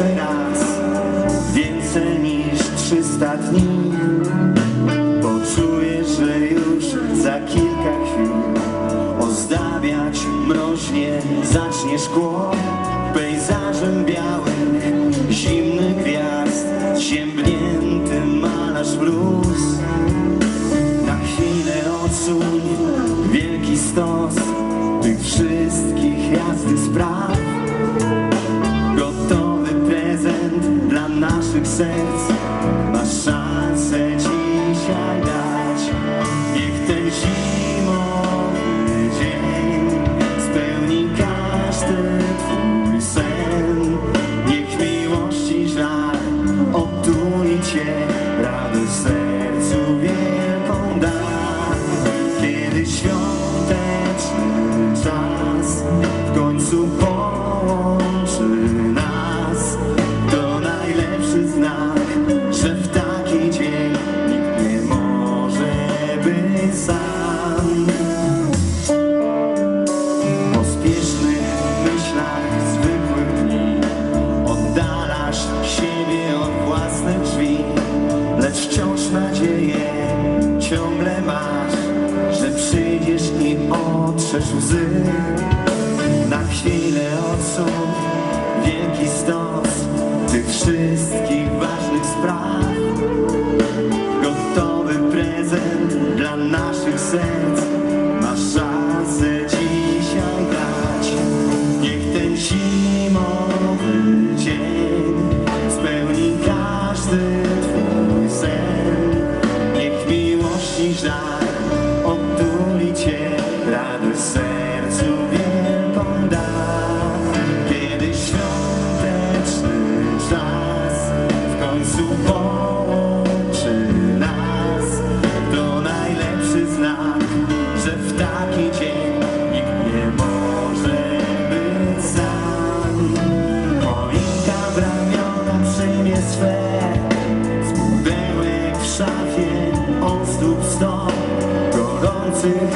jeszcze raz. Więcej niż 300 dni. Poczuję, że już za kilka chwil Ozdabiać mroźnie zacznie szkło. Pejzażem białym zimnych gwiazd Ciemnięty malarz bluz. Na chwilę odsuń wielki stos Tych wszystkich jazdy spraw. sense. otrzesz łzy Na chwilę odsuń wielki stąd. Stoop star, on to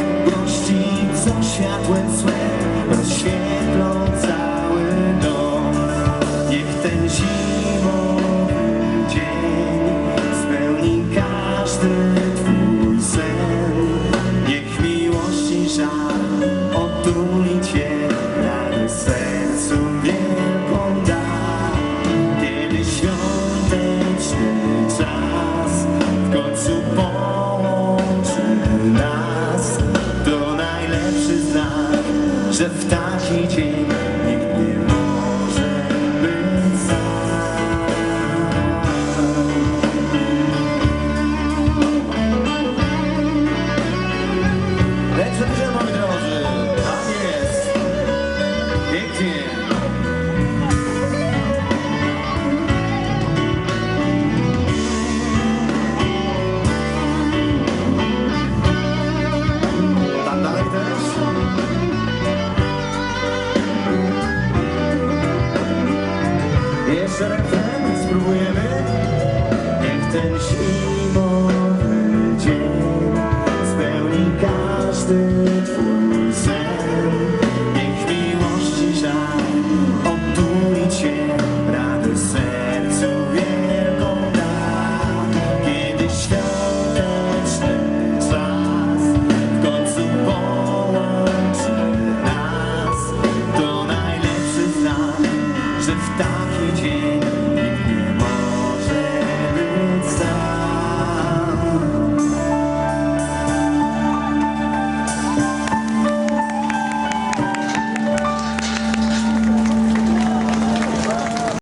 że w taki dzień spróbujemy ten zimowy dzień spełni każdy